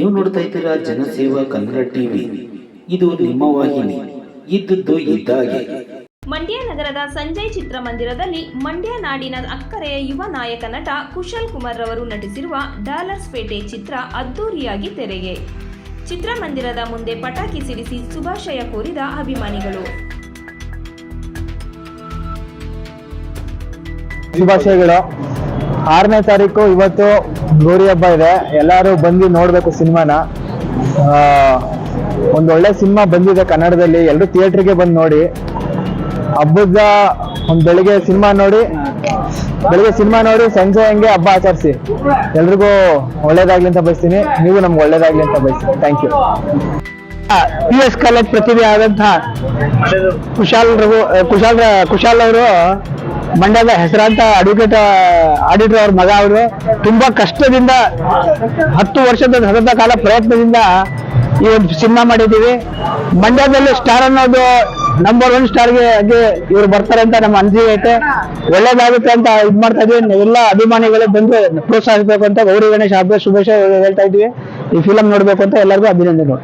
ನೀವು ನೋಡ್ತಾ ಇದ್ದೀರಾ ಜನಸೇವಾ ಕನ್ನಡ ಟಿವಿ. ಇದು ನಿಮ್ಮ ವಾಹಿನಿ. ಇದ್ದದ್ದು ಇದ್ದಾಗೆ. ಮಂಡ್ಯ ನಗರದ ಸಂಜಯ್ ಚಿತ್ರಮಂದಿರದಲ್ಲಿ ಮಂಡ್ಯ ನಾಡಿನ ಅಕ್ಕರೆಯ ಯುವ ನಾಯಕ ನಟ ಕುಶಲ್ ಕುಮಾರ್ ರವರು ನಟಿಸಿರುವ ಡಾಲರ್ಸ್ ಪೇಟೆ ಚಿತ್ರ ಅದ್ದೂರಿಯಾಗಿ ತೆರೆಗೆ. ಚಿತ್ರಮಂದಿರದ ಮುಂದೆ ಪಟಾಕಿ ಸಿಡಿಸಿ ಶುಭಾಶಯ ಕೋರಿದ ಅಭಿಮಾನಿಗಳು. ಶುಭಾಶಯಗಳು. ಆರನೇ ತಾರೀಕು ಇವತ್ತು ಗೌರಿ ಹಬ್ಬ ಇದೆ. ಎಲ್ಲರೂ ಬಂದು ನೋಡ್ಬೇಕು ಸಿನಿಮಾನ. ಒಂದು ಒಳ್ಳೆ ಸಿನಿಮಾ ಬಂದಿದೆ ಕನ್ನಡದಲ್ಲಿ. ಎಲ್ಲರೂ ಥಿಯೇಟ್ರಿಗೆ ಬಂದು ನೋಡಿ. ಹಬ್ಬದ ಒಂದು ಬೆಳಿಗ್ಗೆ ಸಿನಿಮಾ ನೋಡಿ. ಬೆಳಿಗ್ಗೆ ಸಿನಿಮಾ ನೋಡಿ, ಸಂಜೆ ಹಂಗೆ ಹಬ್ಬ ಆಚರಿಸಿ. ಎಲ್ರಿಗೂ ಒಳ್ಳೇದಾಗ್ಲಿ ಅಂತ ಬಯಸ್ತೀನಿ. ನೀವು ನಮ್ಗೆ ಒಳ್ಳೇದಾಗ್ಲಿ ಅಂತ ಬಯಸ್ತೀನಿ. Thank you P S college ಪ್ರತಿಭೆ ಆದಂತಹ ಕುಶಾಲ್ ರಘು, ಕುಶಾಲ್ ಕುಶಾಲ್ ಅವರು ಮಂಡ್ಯದ ಹೆಸರಾಂತ ಅಡ್ವೊಕೇಟ್ ಆಡಿಟರ್ ಅವ್ರ ಮಗ ಅವರು ತುಂಬಾ ಕಷ್ಟದಿಂದ ಹತ್ತು ವರ್ಷದ ಸತತ ಕಾಲ ಪ್ರಯತ್ನದಿಂದ ಈ ಒಂದು ಸಿನಿಮಾ ಮಾಡಿದ್ದೀವಿ. ಮಂಡ್ಯದಲ್ಲಿ ಸ್ಟಾರ್ ಅನ್ನೋದು ನಂಬರ್ ಒನ್ ಸ್ಟಾರ್ಗೆ ಹಾಗೆ ಇವ್ರು ಬರ್ತಾರೆ ಅಂತ ನಮ್ಮ ಅನಿಸಿಕೆ ಐತೆ. ಒಳ್ಳೇದಾಗುತ್ತೆ ಅಂತ ಇದ್ ಮಾಡ್ತಾ ಇದೀವಿ ಎಲ್ಲ ಅಭಿಮಾನಿಗಳು ಬಂದು ಪ್ರೋತ್ಸಾಹಿಸಬೇಕು ಅಂತ ಗೌರಿ ಗಣೇಶ್ ಹಬ್ಬ ಶುಭಾಶಯ ಹೇಳ್ತಾ ಇದೀವಿ ಈ ಫಿಲಂ ನೋಡ್ಬೇಕು ಅಂತ ಎಲ್ಲರಿಗೂ ಅಭಿನಂದನೆ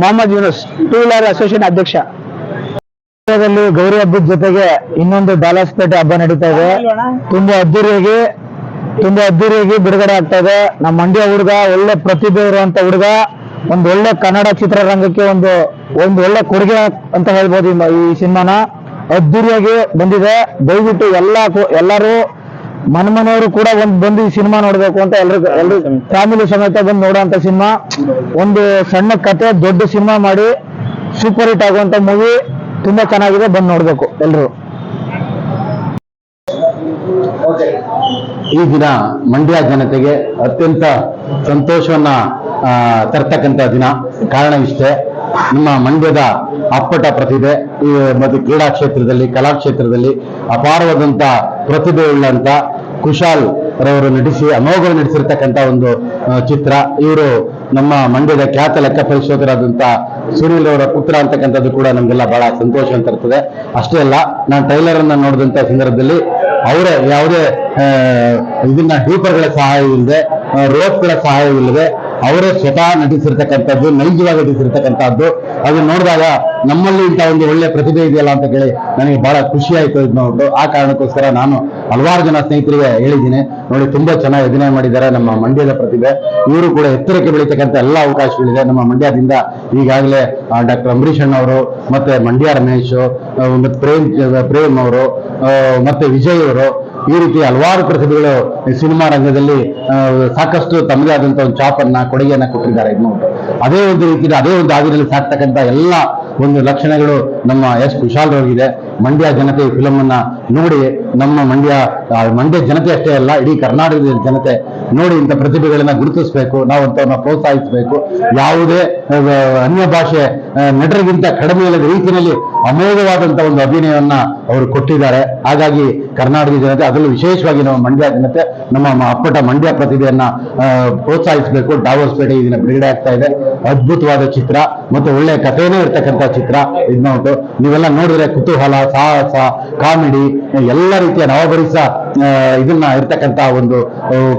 Mohammed Yunus two wheeler association ಅಧ್ಯಕ್ಷ. ಗೌರಿ ಹಬ್ಬದ ಜೊತೆಗೆ ಇನ್ನೊಂದು ಡಾಲರ್ಸ್ಪೇಟೆ ಹಬ್ಬ ನಡೀತಾ ಇದೆ. ತುಂಬಾ ಅದ್ದೂರಿಯಾಗಿ ತುಂಬಾ ಅದ್ದೂರಿಯಾಗಿ ಬಿಡುಗಡೆ ಆಗ್ತಾ ಇದೆ. ನಮ್ಮ ಮಂಡ್ಯ ಹುಡುಗ ಒಳ್ಳೆ ಪ್ರತಿಭೆ ಇರುವಂತ ಹುಡುಗ ಒಂದು ಒಳ್ಳೆ ಕನ್ನಡ ಚಿತ್ರರಂಗಕ್ಕೆ ಒಂದು ಒಂದು ಒಳ್ಳೆ ಕೊಡುಗೆ ಅಂತ ಹೇಳ್ಬೋದು ಈ ಈ ಸಿನಿಮಾನ. ಅದ್ದೂರಿಯಾಗಿ ಬಂದಿದೆ. ದಯವಿಟ್ಟು ಎಲ್ಲ ಎಲ್ಲರೂ ಮನಮನೆಯವರು ಕೂಡ ಒಂದು ಬಂದು ಈ ಸಿನಿಮಾ ನೋಡ್ಬೇಕು ಅಂತ ಎಲ್ರಿಗೂ ಎಲ್ರು ಫ್ಯಾಮಿಲಿ ಸಮೇತ ಬಂದು ನೋಡುವಂತ ಸಿನಿಮಾ. ಒಂದು ಸಣ್ಣ ಕತೆ ದೊಡ್ಡ ಸಿನಿಮಾ ಮಾಡಿ ಸೂಪರ್ ಹಿಟ್ ಆಗುವಂತ ಮೂವಿ. ತುಂಬಾ ಚೆನ್ನಾಗಿದೆ, ಬಂದು ನೋಡ್ಬೇಕು ಎಲ್ರು. ಈ ದಿನ ಮಂಡ್ಯ ಜನತೆಗೆ ಅತ್ಯಂತ ಸಂತೋಷವನ್ನ ತರ್ತಕ್ಕಂಥ ದಿನ. ಕಾರಣ ಇಷ್ಟೇ, ನಿಮ್ಮ ಮಂಡ್ಯದ ಅಪ್ಪಟ ಪ್ರತಿಭೆ ಮತ್ತು ಕ್ರೀಡಾ ಕ್ಷೇತ್ರದಲ್ಲಿ, ಕಲಾ ಕ್ಷೇತ್ರದಲ್ಲಿ ಅಪಾರವಾದಂತ ಪ್ರತಿಭೆ ಉಳ್ಳಂತ ಕುಶಾಲ್ ರವರು ನಟಿಸಿ ಅಮೋಘ ನಟಿಸಿರ್ತಕ್ಕಂಥ ಒಂದು ಚಿತ್ರ. ಇವರು ನಮ್ಮ ಮಂಡ್ಯದ ಖ್ಯಾತ ಲೆಕ್ಕ ಪರಿಶೋಧಕರಾದಂಥ ಸುನಿಲ್ ಅವರ ಪುತ್ರ ಅಂತಕ್ಕಂಥದ್ದು ಕೂಡ ನಮಗೆಲ್ಲ ಬಹಳ ಸಂತೋಷ ಅಂತ ಇರ್ತದೆ. ಅಷ್ಟೇ ಅಲ್ಲ, ನಾನು ಟೈಲರ್ ಅನ್ನ ನೋಡಿದಂತ ಸಂದರ್ಭದಲ್ಲಿ ಅವರೇ ಯಾವುದೇ ಇದನ್ನ ಹೀಪರ್ಗಳ ಸಹಾಯ ಇಲ್ಲದೆ ರೋಪ್ಗಳ ಸಹಾಯವಿಲ್ಲದೆ ಅವರೇ ಸ್ವತಃ ನಟಿಸಿರ್ತಕ್ಕಂಥದ್ದು, ನೈಜವಾಗಿ ನಟಿಸಿರ್ತಕ್ಕಂಥದ್ದು. ಅದು ನೋಡಿದಾಗ ನಮ್ಮಲ್ಲಿ ಇಂಥ ಒಂದು ಒಳ್ಳೆ ಪ್ರತಿಭೆ ಇದೆಯಲ್ಲ ಅಂತ ಕೇಳಿ ನನಗೆ ಬಹಳ ಖುಷಿ ಆಯಿತು ಇದು ನೋಡ್ಬಿಟ್ಟು ಆ ಕಾರಣಕ್ಕೋಸ್ಕರ ನಾನು ಹಲವಾರು ಜನ ಸ್ನೇಹಿತರಿಗೆ ಹೇಳಿದ್ದೀನಿ. ನೋಡಿ, ತುಂಬಾ ಚೆನ್ನಾಗಿ ಅಭಿನಯ ಮಾಡಿದ್ದಾರೆ ನಮ್ಮ ಮಂಡ್ಯದ ಪ್ರತಿಭೆ. ಇವರು ಕೂಡ ಎತ್ತರಕ್ಕೆ ಬೆಳೀತಕ್ಕಂಥ ಎಲ್ಲ ಅವಕಾಶಗಳಿದೆ. ನಮ್ಮ ಮಂಡ್ಯದಿಂದ ಈಗಾಗಲೇ ಡಾಕ್ಟರ್ ಅಂಬರೀಷ್ ಅಣ್ಣವರು ಮತ್ತೆ ಮಂಡ್ಯ ರಮೇಶ್ ಮತ್ತೆ ಪ್ರೇಮ್ ಪ್ರೇಮ್ ಅವರು ಮತ್ತೆ ವಿಜಯ್ ಅವರು ಈ ರೀತಿ ಹಲವಾರು ಪ್ರತಿಭೆಗಳು ಸಿನಿಮಾ ರಂಗದಲ್ಲಿ ಸಾಕಷ್ಟು ತಮ್ಮದೇ ಆದಂತ ಒಂದು ಚಾಪನ್ನ ಕೊಡುಗೆಯನ್ನ ಕೊಟ್ಟಿದ್ದಾರೆ ಇನ್ನು ಅದೇ ಒಂದು ರೀತಿ ಅದೇ ಒಂದು ಹಾದಿನಲ್ಲಿ ಸಾಕ್ತಕ್ಕಂಥ ಎಲ್ಲ ಒಂದು ಲಕ್ಷಣಗಳು ನಮ್ಮ ಎಸ್ ವಿಶಾಲ್ ಮಂಡ್ಯ ಜನತೆ ಈ ಫಿಲಮ್ ಅನ್ನ ನೋಡಿ, ನಮ್ಮ ಮಂಡ್ಯ ಮಂಡ್ಯ ಜನತೆ ಅಷ್ಟೇ ಅಲ್ಲ, ಇಡೀ ಕರ್ನಾಟಕದ ಜನತೆ ನೋಡಿ ಇಂಥ ಪ್ರತಿಭೆಗಳನ್ನ ಗುರುತಿಸಬೇಕು, ನಾವು ಅಂತವ್ರನ್ನ ಪ್ರೋತ್ಸಾಹಿಸಬೇಕು. ಯಾವುದೇ ಅನ್ಯ ಭಾಷೆ ನಟರಿಗಿಂತ ಕಡಿಮೆ ಇಲ್ಲದ ರೀತಿಯಲ್ಲಿ ಅಮೋಘವಾದಂತ ಒಂದು ಅಭಿನಯವನ್ನ ಅವರು ಕೊಟ್ಟಿದ್ದಾರೆ. ಹಾಗಾಗಿ ಕರ್ನಾಟಕದ ಜನತೆ, ಅದರಲ್ಲೂ ವಿಶೇಷವಾಗಿ ನಮ್ಮ ಮಂಡ್ಯ ಜನತೆ, ನಮ್ಮ ಅಪ್ಪಟ ಮಂಡ್ಯ ಪ್ರತಿಭೆಯನ್ನ ಪ್ರೋತ್ಸಾಹಿಸಬೇಕು. ಡಾವರ್ಸ್ಪೇಟೆ ಪೇಟೆ ಇದನ್ನ ಬಿಡುಗಡೆ ಆಗ್ತಾ ಇದೆ. ಅದ್ಭುತವಾದ ಚಿತ್ರ, ಮತ್ತು ಒಳ್ಳೆ ಕಥೆನೇ ಇರ್ತಕ್ಕಂಥ ಚಿತ್ರ. ಇದು ನೋಡು, ನೀವೆಲ್ಲ ನೋಡಿದ್ರೆ ಕುತೂಹಲ ಸಾಹಸ, ಕಾಮಿಡಿ, ಎಲ್ಲ ರೀತಿಯ ನವಭರಿಸ ಇದನ್ನ ಇರ್ತಕ್ಕಂಥ ಒಂದು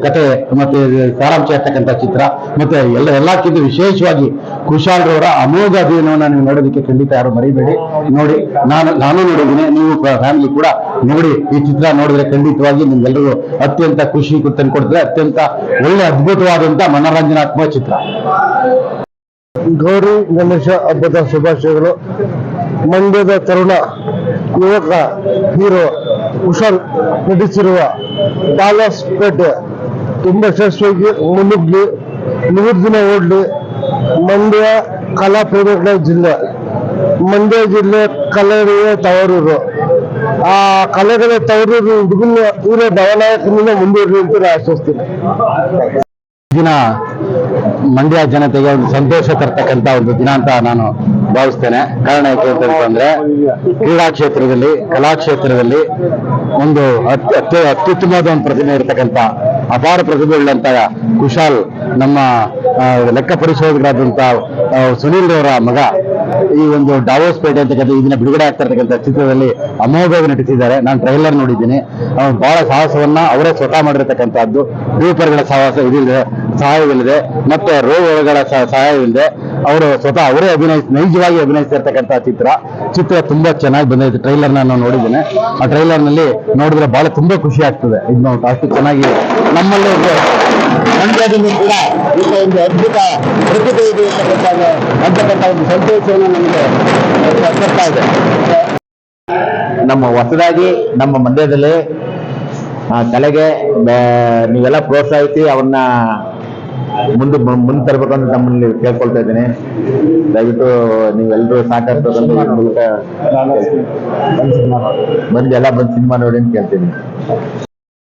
ಕತೆ ಮತ್ತೆ ಸಾರಾಂಶ ಇರ್ತಕ್ಕಂಥ ಚಿತ್ರ. ಮತ್ತೆ ಎಲ್ಲ, ಎಲ್ಲಕ್ಕಿಂತ ವಿಶೇಷವಾಗಿ ಕುಶಾಲ್ ರವರ ಅಮೋಘ ಅಭಿನಯವನ್ನ ನೀವು ನೋಡೋದಕ್ಕೆ ಖಂಡಿತ ಯಾರು ಮರಿಬೇಡಿ. ನೋಡಿ, ನಾನು ನಾನು ನೋಡಿದ್ದೀನಿ, ನೀವು ಫ್ಯಾಮಿಲಿ ಕೂಡ ನೋಡಿ ಈ ಚಿತ್ರ ನೋಡಿದ್ರೆ ಖಂಡಿತವಾಗಿ ನಿಮ್ಗೆಲ್ಲರಿಗೂ ಅತ್ಯಂತ ಖುಷಿ ತಂದ್ಕೊಡ್ತದೆ ಅತ್ಯಂತ ಒಳ್ಳೆ ಅದ್ಭುತವಾದಂತ ಮನೋರಂಜನಾತ್ಮಕ ಚಿತ್ರ. ಗೌರಿ, ಗಣೇಶ, ಹಬ್ಬದ ಶುಭಾಶಯಗಳು. ಮಂಡ್ಯದ ತರುಣ ಯುವಕ ಹೀರೋ ಹುಷಾರ್ ನಟಿಸಿರುವ ಪೇಟೆ ತುಂಬಾ ಯಶಸ್ವಿಯಾಗಿ ಮುನುಗ್ಲಿ ನೂರು ದಿನ ಓಡ್ಲಿ ಮಂಡ್ಯ ಕಲಾ ಪ್ರೇಮಿಗಳ ಜಿಲ್ಲೆ. ಮಂಡ್ಯ ಜಿಲ್ಲೆ ಕಲೆಗಳೇ ತವರೂರು. ಆ ಕಲೆಗಳ ತವರೂರು ಹುಡುಗನ ಊರ ನವನಾಯಕನಿಂದ ಮುಂದುವರಿ ಅಂತ ಆಶಿಸ್ತೀನಿ. ದಿನ ಮಂಡ್ಯ ಜನತೆಗೆ ಒಂದು ಸಂತೋಷ ತರ್ತಕ್ಕಂತ ಒಂದು ದಿನ ಅಂತ ನಾನು ಭಾವಿಸ್ತೇನೆ. ಕಾರಣ ಯಾಕೆ ಅಂತಂದ್ರೆ ಕ್ರೀಡಾ ಕ್ಷೇತ್ರದಲ್ಲಿ, ಕಲಾ ಕ್ಷೇತ್ರದಲ್ಲಿ ಒಂದು ಅತ್ಯ ಅತ್ಯ, ಅತ್ಯುತ್ತಮವಾದ ಒಂದು ಪ್ರತಿಭೆ ಇರತಕ್ಕಂತ, ಅಪಾರ ಪ್ರತಿಭೆ ಉಳ್ಳಂತ ಕುಶಾಲ್ ನಮ್ಮ ಲೆಕ್ಕ ಪರಿಶೋಧಕರಾದಂತ ಸುನೀಲ್ ಅವರ ಮಗ ಈ ಒಂದು ಡಾವೋಸ್ ಪೇಟೆ ಅಂತಕ್ಕಂಥ ಇದನ್ನ ಬಿಡುಗಡೆ ಆಗ್ತಾ ಇರ್ತಕ್ಕಂಥ ಚಿತ್ರದಲ್ಲಿ ಅಮೋಘವಾಗಿ ನಟಿಸಿದ್ದಾರೆ. ನಾನು ಟ್ರೈಲರ್ ನೋಡಿದ್ದೀನಿ. ಬಹಳ ಸಾಹಸವನ್ನ ಅವರೇ ಸ್ವತಃ ಮಾಡಿರ್ತಕ್ಕಂಥದ್ದು. ಡ್ಯೂಪರ್ಗಳ ಸಾಹಸ ಇದಿಲ್ಲದೆ ಸಹಾಯವಿಲ್ಲದೆ ಮತ್ತೆ ರೋಗಳ ಸಹಾಯವಿಲ್ಲದೆ ಅವರು ಸ್ವತಃ ಅವರೇ ಅಭಿನಯಿಸಿ ನೈಜವಾಗಿ ಅಭಿನಯಿಸಿರ್ತಕ್ಕಂಥ ಚಿತ್ರ. ಚಿತ್ರ ತುಂಬಾ ಚೆನ್ನಾಗಿ ಬಂದೈತೆ. ಟ್ರೈಲರ್ ನಾನು ನೋಡಿದ್ದೇನೆ. ಆ ಟ್ರೈಲರ್ನಲ್ಲಿ ನೋಡಿದ್ರೆ ಬಹಳ ತುಂಬಾ ಖುಷಿ ಆಗ್ತದೆ. ಇದು ಅಷ್ಟು ಚೆನ್ನಾಗಿ ನಮ್ಮಲ್ಲಿ ಮಂಡ್ಯದಲ್ಲೂ ಕೂಡ ಇಂಥ ಒಂದು ಅದ್ಭುತ ಪ್ರತಿಭೆ ಇದೆ ಅಂತಕ್ಕಂಥ ಅಂತಕ್ಕಂಥ ಒಂದು ಸಂತೋಷವನ್ನು ನಮಗೆ ಕೊಡ್ತಾ ಇದೆ. ನಮ್ಮ ಹೊಸದಾಗಿ ನಮ್ಮ ಮಂಡ್ಯದಲ್ಲಿ ಕಲೆಗೆ ನೀವೆಲ್ಲ ಪ್ರೋತ್ಸಾಹಿಸಿ ಅವನ್ನ ಮುಂದೆ ಮುಂದೆ ಅಂತ ನಮ್ಮಲ್ಲಿ ಕೇಳ್ಕೊಳ್ತಾ ಇದ್ದೀನಿ. ದಯವಿಟ್ಟು ನೀವೆಲ್ಲರೂ ಸಾಕಾಗ್ತದಂತ ಮೂಲಕ ಬಂದು ಎಲ್ಲ ಬಂದು ಸಿನಿಮಾ ನೋಡಿ ಅಂತ ಕೇಳ್ತೀನಿ.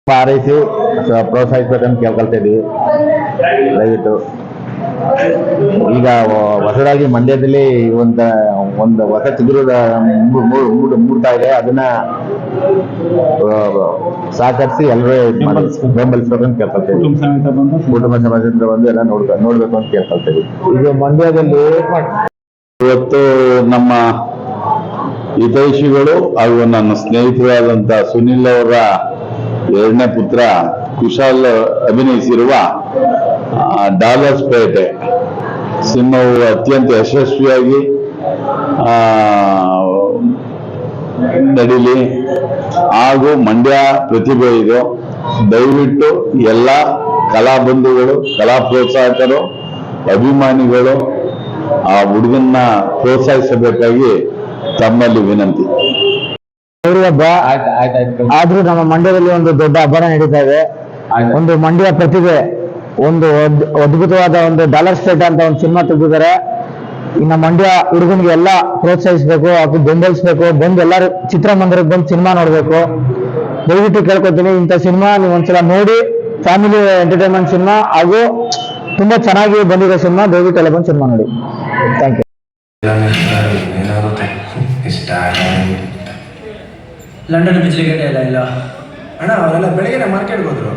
ಹಾರೈಸಿ ಸ- ಪ್ರೋತ್ಸಾಹಿಸ್ಬೇಕಂತ ಕೇಳ್ಕೊಳ್ತಾ ಇದ್ದೀವಿ ದಯವಿಟ್ಟು. ಈಗ ಹೊಸದಾಗಿ ಮಂಡ್ಯದಲ್ಲಿ ಒಂದ ಒಂದು ಹೊಸ ಚಿಗುರದ ಮೂಡ್ತಾ ಇದೆ. ಅದನ್ನ ಸಹಕರಿಸಿ ಎಲ್ಲರೂ ಬೆಂಬಲಿಸ್ಬೇಕಂತ ಅಂತ ಇದೀವಿ. ಕುಟುಂಬ ಸಮಾಜದಿಂದ ಬಂದು ಎಲ್ಲ ನೋಡ್ ನೋಡ್ಬೇಕು ಅಂತ ಕೇಳ್ಕೊಳ್ತೇವೆ ಈಗ ಮಂಡ್ಯದಲ್ಲಿ ಇವತ್ತು ನಮ್ಮ ಹಿತೈಷಿಗಳು ಹಾಗೂ ನನ್ನ ಸ್ನೇಹಿತರಾದಂತ ಸುನಿಲ್ ಅವರ ಎರಡನೇ ಪುತ್ರ ಕುಶಾಲ್ ಅಭಿನಯಿಸಿರುವ ಡಾಲರ್ಸ್ ಪೇಟೆ. ಸಿನಿಮಾವು ಅತ್ಯಂತ ಯಶಸ್ವಿಯಾಗಿ ನಡೀಲಿ. ಹಾಗೂ ಮಂಡ್ಯ ಪ್ರತಿಭೆ ಇದು. ದಯವಿಟ್ಟು ಎಲ್ಲ ಕಲಾ ಬಂಧುಗಳು, ಕಲಾ ಪ್ರೋತ್ಸಾಹಕರು, ಅಭಿಮಾನಿಗಳು, ಆ ಹುಡುಗನ್ನ ಪ್ರೋತ್ಸಾಹಿಸಬೇಕಾಗಿ ತಮ್ಮಲ್ಲಿ ವಿನಂತಿ. ಗೌರಿ ಹಬ್ಬ ಆದ್ರೂ ನಮ್ಮ ಮಂಡ್ಯದಲ್ಲಿ ಒಂದು ದೊಡ್ಡ ಹಬ್ಬನ ನಡೀತಾ ಇದೆ. ಒಂದು ಮಂಡ್ಯ ಪ್ರತಿಭೆ ಒಂದು ಅದ್- ಅದ್ಭುತವಾದ ಒಂದು ಡಾಲರ್ ಸ್ಟೇಟ್ ಅಂತ ಒಂದು ಸಿನಿಮಾ ತೆಗೆದಿದ್ದಾರೆ. ಇನ್ನು ಮಂಡ್ಯ ಹುಡುಗನಿಗೆ ಎಲ್ಲ ಪ್ರೋತ್ಸಾಹಿಸ್ಬೇಕು ಅದು ಬೆಂಬಲಿಸ್ಬೇಕು ಬಂದು ಎಲ್ಲರೂ ಚಿತ್ರಮಂದಿರಕ್ಕೆ ಬಂದು ಸಿನಿಮಾ ನೋಡ್ಬೇಕು. ದಯವಿಟ್ಟು ಕೇಳ್ಕೊತೀನಿ ಇಂಥ ಸಿನಿಮಾ ನೀವು ಒಂದ್ಸಲ ನೋಡಿ ಫ್ಯಾಮಿಲಿ ಎಂಟರ್ಟೈನ್ಮೆಂಟ್ ಸಿನಿಮಾ ಹಾಗೂ ತುಂಬಾ ಚೆನ್ನಾಗಿ ಬಂದಿರೋ ಸಿನಿಮಾ ದಯವಿಟ್ಟು ಎಲ್ಲ ಬಂದು ಸಿನಿಮಾ ನೋಡಿ. ಥ್ಯಾಂಕ್ ಯು ಲಂಡನ್ ಬಿಜ್ಲಿ ಗಡ್ಡೆ ಎಲ್ಲ ಇಲ್ಲ. ಅಣ್ಣ ಅವರೆಲ್ಲ ಬೆಳಗ್ಗೆ ಮಾರ್ಕೆಟ್ಗೆ ಹೋದ್ರು.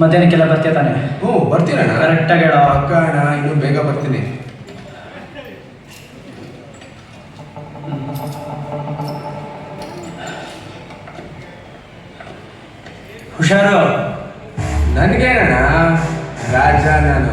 ಮಧ್ಯಾಹ್ನಕ್ಕೆಲ್ಲ ಬರ್ತೀಯ ತಾನೆ? ಹ್ಞೂ ಬರ್ತೀನಣ್ಣ ಕರೆಕ್ಟಾಗಿ ಹೇಳೋ. ಅಕ್ಕ ಅಣ್ಣ ಇನ್ನೂ ಬೇಗ ಬರ್ತೀನಿ. ಹುಷಾರು? ನನಗೇನಣ್ಣ? ರಾಜ ನಾನು